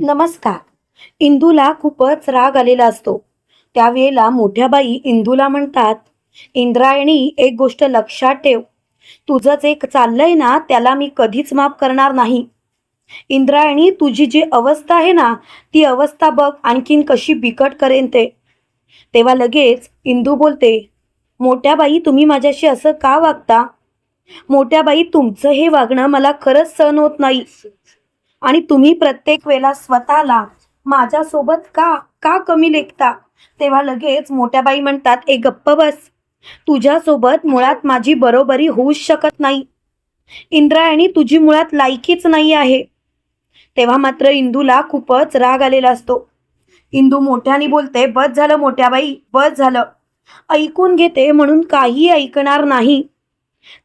नमस्कार. इंदूला खूपच राग आलेला असतो. त्यावेळेला मोठ्या बाई इंदूला म्हणतात इंद्रायणी एक गोष्ट लक्षात ठेव. तुझं जे चाललंय ना त्याला मी कधीच माफ करणार नाही. इंद्रायणी तुझी जी अवस्था आहे ना ती अवस्था बघ आणखीन कशी बिकट करेन ते. तेव्हा लगेच इंदू बोलते मोठ्या बाई तुम्ही माझ्याशी असं का वागता? मोठ्या बाई तुमचं हे वागणं मला खरंच सहन होत नाही. आणि तुम्ही प्रत्येक वेळेला स्वतःला माझ्यासोबत का का कमी लेखता? तेव्हा लगेच मोठ्याबाई म्हणतात ए गप्प बस. तुझ्यासोबत मुळात माझी बरोबरी होऊच शकत नाही. इंद्रायणी तुझी मुळात लायकीच नाही आहे. तेव्हा मात्र इंदूला खूपच राग आलेला असतो. इंदू मोठ्याने बोलते बस झालं मोठ्याबाई बस झालं. ऐकून घेते म्हणून काही ऐकणार नाही.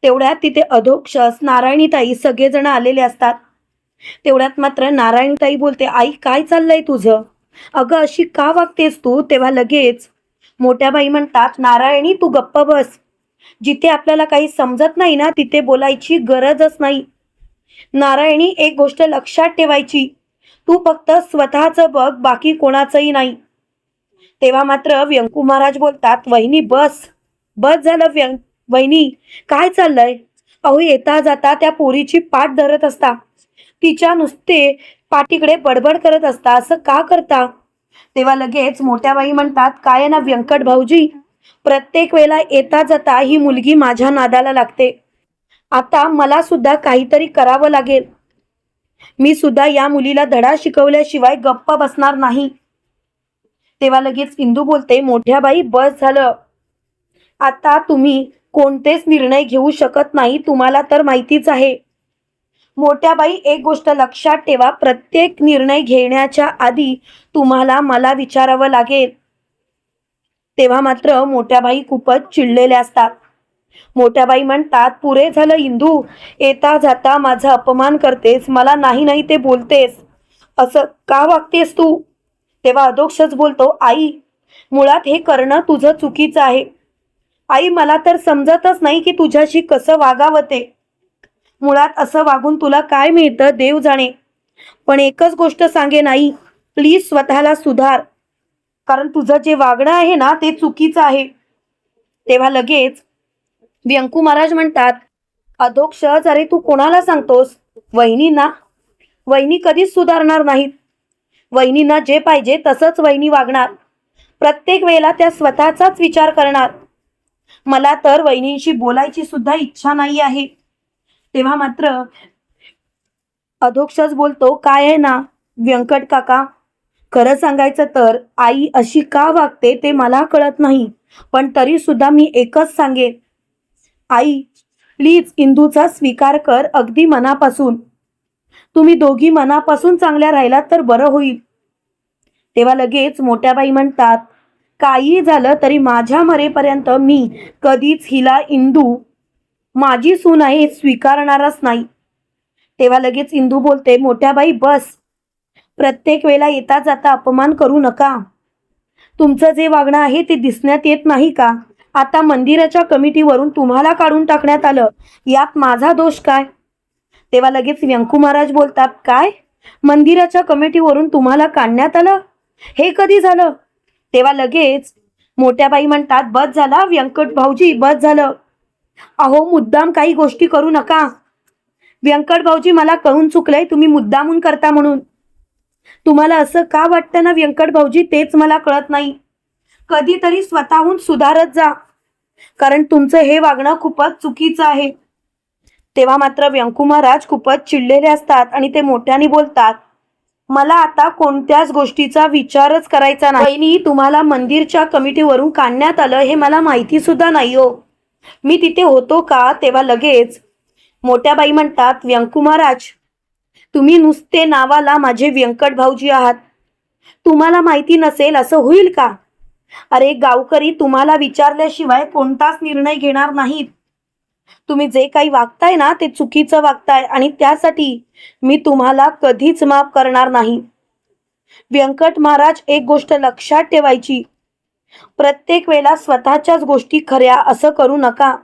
तेवढ्यात तिथे अधोक्षस नारायणीताई सगळेजण आलेले असतात. तेवढ्यात मात्र नारायणताई बोलते आई काय चाललंय तुझं? अगं अशी का वागतेस तू? तेव्हा लगेच मोठ्या बाई म्हणतात नारायणी तू गप्प बस. जिथे आपल्याला काही समजत नाही ना तिथे बोलायची गरजच नाही. नारायणी एक गोष्ट लक्षात ठेवायची. तू फक्त स्वतःचं बघ बाकी कोणाचंही नाही. तेव्हा मात्र व्यंकू महाराज बोलतात वहिनी बस. बस झालं व्यं वहिनी काय चाललंय? अहो येता जाता त्या पोरीची पाठ धरत असता. तिच्या नुसते पाठीकडे बडबड करत असता असं का करता? तेव्हा लगेच मोठ्या बाई म्हणतात काय आहे ना व्यंकट भाऊजी? प्रत्येक वेळेला येता जाता ही मुलगी माझ्या नादाला लागते. आता मला सुद्धा काहीतरी करावं लागेल. मी सुद्धा या मुलीला धडा शिकवल्याशिवाय गप्प बसणार नाही. तेव्हा लगेच इंदू बोलते मोठ्या बाई बस झालं. आता तुम्ही कोणतेच निर्णय घेऊ शकत नाही तुम्हाला तर माहितीच आहे. मोठ्या बाई एक गोष्ट लक्षात ठेवा प्रत्येक निर्णय घेण्याच्या आधी तुम्हाला मला विचारावं लागेल. तेव्हा मात्र मोठ्या बाई खूपच चिडलेल्या असतात. मोठ्या बाई म्हणतात पुरे झालं इंदू येता जाता माझा अपमान करतेस मला नाही नाही ते बोलतेस. असं का वागतेस तू? तेव्हा अधोक्षच बोलतो आई मुळात हे करणं तुझं चुकीचं आहे. आई मला तर समजतच नाही की तुझ्याशी कसं वागावं ते. मुळात असं वागून तुला काय मिळतं देव जाणे. पण एकच गोष्ट सांगे नाही प्लीज स्वतःला सुधार. कारण तुझं जे वागणं आहे ना ते चुकीचं आहे. तेव्हा लगेच व्यंकू महाराज म्हणतात अधोक्ष अरे तू कोणाला सांगतोस? वहिनींना? वहिनी कधीच सुधारणार नाहीत. वहिनींना जे पाहिजे तसंच वहिनी वागणार. प्रत्येक वेळेला त्या स्वतःचाच विचार करणार. मला तर वहिनींशी बोलायची सुद्धा इच्छा नाही आहे. तेव्हा मात्र अधोक्षच बोलतो काय आहे ना व्यंकट काका? खरं सांगायचं तर आई अशी का वागते ते मला कळत नाही पण तरी सुद्धा मी एकच सांगेन. आई प्लीज इंदूचा स्वीकार कर अगदी मनापासून. तुम्ही दोघी मनापासून चांगल्या राहिलात तर बरं होईल. तेव्हा लगेच मोठ्या बाई म्हणतात काही झालं तरी माझ्या मरेपर्यंत मी कधीच हिला इंदू माझी सून आहे हे स्वीकारणारच नाही. तेव्हा लगेच इंदू बोलते मोठ्या बाई बस. प्रत्येक वेळेला येता जाता अपमान करू नका. तुमचं जे वागणं आहे ते दिसण्यात येत नाही का? आता मंदिराच्या कमिटीवरून तुम्हाला काढून टाकण्यात आलं. यात माझा दोष काय? तेव्हा लगेच व्यंकू महाराज बोलतात काय? मंदिराच्या कमिटीवरून तुम्हाला काढण्यात आलं? हे कधी झालं? तेव्हा लगेच मोठ्या बाई म्हणतात बस झाला व्यंकट भाऊजी बस झालं. अहो मुद्दाम काही गोष्टी करू नका. व्यंकट भाऊजी मला कळून चुकलंय तुम्ही मुद्दामून करता म्हणून. तुम्हाला असं का वाटतं ना व्यंकट भाऊजी तेच मला कळत नाही. कधीतरी स्वतःहून सुधारत जा. कारण तुमचं हे वागणं खूपच चुकीचं आहे. तेव्हा मात्र व्यंकू महाराज खूपच चिडलेले असतात आणि ते मोठ्याने बोलतात मला आता कोणत्याच गोष्टीचा विचारच करायचा नाही. तुम्हाला मंदिरच्या कमिटीवरून काढण्यात आलं हे मला माहिती सुद्धा नाही हो. मी तिथे होतो का तेव्हा लगेच. मोठ्या बाई म्हणतात व्यंकू महाराज तुम्ही नुसते नावाला माझे व्यंकट भाऊजी आहात. तुम्हाला माहिती नसेल असं होईल का? अरे गावकरी तुम्हाला विचारल्याशिवाय कोणताच निर्णय घेणार नाहीत. तुम्ही जे काही वागताय ना ते चुकीचं वागताय आणि त्यासाठी मी तुम्हाला कधीच माफ करणार नाही. व्यंकट महाराज एक गोष्ट लक्षात ठेवायची. प्रत्येक वेळेला स्वतःच्याच गोष्टी खऱ्या असं करू नका.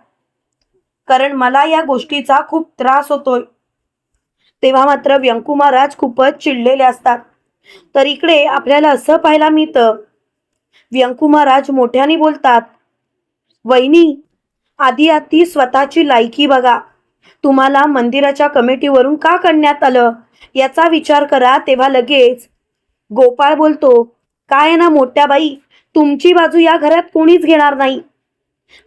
कारण मला या गोष्टीचा खूप त्रास होतोय. तेव्हा मात्र व्यंकू महाराज खूपच चिडलेले असतात. तर इकडे आपल्याला असं पाहायला मिळतं. व्यंकू महाराज मोठ्याने बोलतात वहिनी आधी आधी स्वतःची लायकी बघा. तुम्हाला मंदिराच्या कमिटीवरून का करण्यात आलं? याचा विचार करा तेव्हा लगेच. गोपाळ बोलतो काय ना मोठ्या बाई तुमची बाजू या घरात कोणीच घेणार नाही.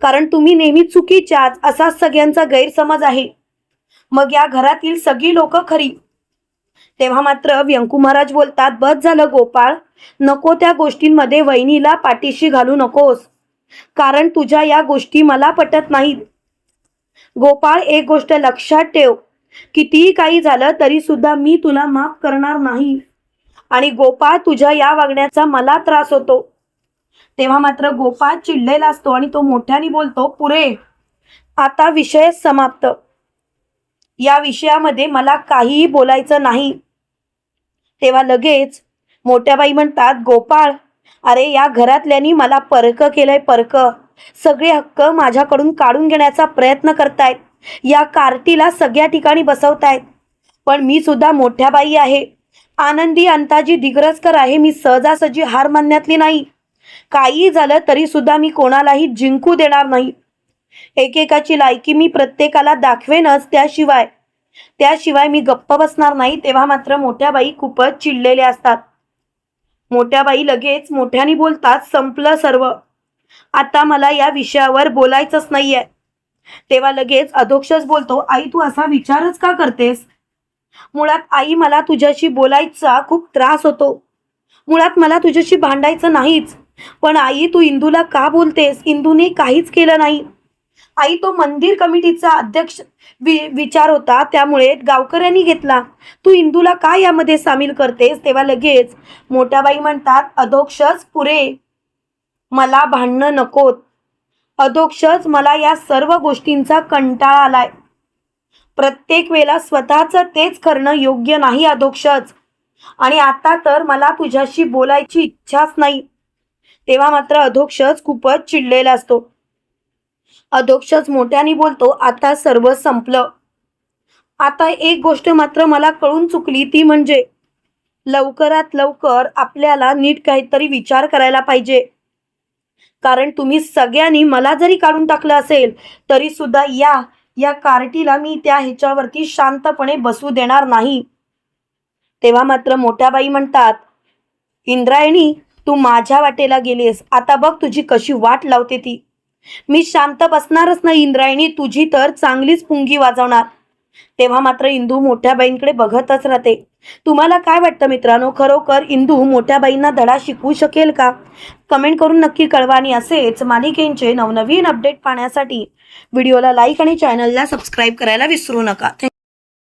कारण तुम्ही नेहमी चुकीच्याच असा सगळ्यांचा गैरसमज आहे. मग या घरातील सगळी लोक खरी. तेव्हा मात्र व्यंकू महाराज बोलतात बस झालं गोपाळ नको त्या गोष्टींमध्ये वहिनीला पाठीशी घालू नकोस. कारण तुझ्या या गोष्टी मला पटत नाहीत. गोपाळ एक गोष्ट लक्षात ठेव. कितीही काही झालं तरी सुद्धा मी तुला माफ करणार नाही. आणि गोपाळ तुझ्या या वागण्याचा मला त्रास होतो. तेव्हा मात्र गोपाळ चिडलेला असतो आणि तो मोठ्याने बोलतो पुरे आता विषय समाप्त. या विषयामध्ये मला काहीही बोलायचं नाही. तेव्हा लगेच मोठ्या बाई म्हणतात गोपाळ अरे या घरातल्यानी मला परक केलंय परक. सगळे हक्क माझ्याकडून काढून घेण्याचा प्रयत्न करतायत. या कार्टीला सगळ्या ठिकाणी बसवतायत. पण मी सुद्धा मोठ्या बाई आहे. आनंदी अंताजी दिग्रसकर आहे मी सहजासहजी हार मानण्यातली नाही. काही झालं तरी सुद्धा मी कोणालाही जिंकू देणार नाही. एकेकाची लायकी मी प्रत्येकाला दाखवेनच त्याशिवाय. त्याशिवाय मी गप्प बसणार नाही तेव्हा मात्र मोठ्या बाई खूपच चिडलेल्या असतात. मोठ्या बाई लगेच मोठ्याने बोलतात संपलं सर्व. आता मला या विषयावर बोलायचंच नाहीये. तेव्हा लगेच अधोक्षच बोलतो आई तू असा विचारच का करतेस? मुळात आई मला तुझ्याशी बोलायचा खूप त्रास होतो. मुळात मला तुझ्याशी भांडायचं नाहीच. पण आई तू इंदूला का बोलतेस? इंदूने काहीच केलं नाही. आई तो मंदिर कमिटीचा अध्यक्ष वि विचार होता त्यामुळे गावकऱ्यांनी घेतला. तू इंदूला का यामध्ये सामील करतेस? तेव्हा लगेच मोठ्याबाई म्हणतात अधोक्षच पुरे. मला भांडणं नकोत. अधोक्षच मला या सर्व गोष्टींचा कंटाळा आलाय. प्रत्येक वेळेला स्वतःचं तेच करणं योग्य नाही अधोक्षच. आणि आता तर मला तुझ्याशी बोलायची इच्छाच नाही. तेव्हा मात्र अधोक्षच खूपच चिडलेला असतो. अधोक्षच मोठ्याने बोलतो आता सर्व संपलं. आता एक गोष्ट मात्र मला कळून चुकली ती म्हणजे लवकरात लवकर आपल्याला नीट काहीतरी विचार करायला पाहिजे. कारण तुम्ही सगळ्यांनी मला जरी काढून टाकलं असेल तरी सुद्धा या या कार्टीला मी त्या ह्याच्यावरती शांतपणे बसू देणार नाही. तेव्हा मात्र मोठ्या बाई म्हणतात इंद्रायणी तू माझ्या वाटेला गेलीस आता बघ तुझी कशी वाट लावते ती. मी शांत बसणारच नाही इंद्रायणी. तुझी तर चांगलीच पुंगी वाजवणार. तेव्हा मात्र इंदू मोठ्या बाईंकडे बघतच राहते. तुम्हाला काय वाटतं मित्रांनो? खरोखर इंदू मोठ्या बाईंना धडा शिकवू शकेल का? कमेंट करून नक्की कळवा आणि असेच मालिकेंचे नवनवीन अपडेट पाहण्यासाठी व्हिडिओला लाईक आणि चॅनलला सबस्क्राईब करायला विसरू नका.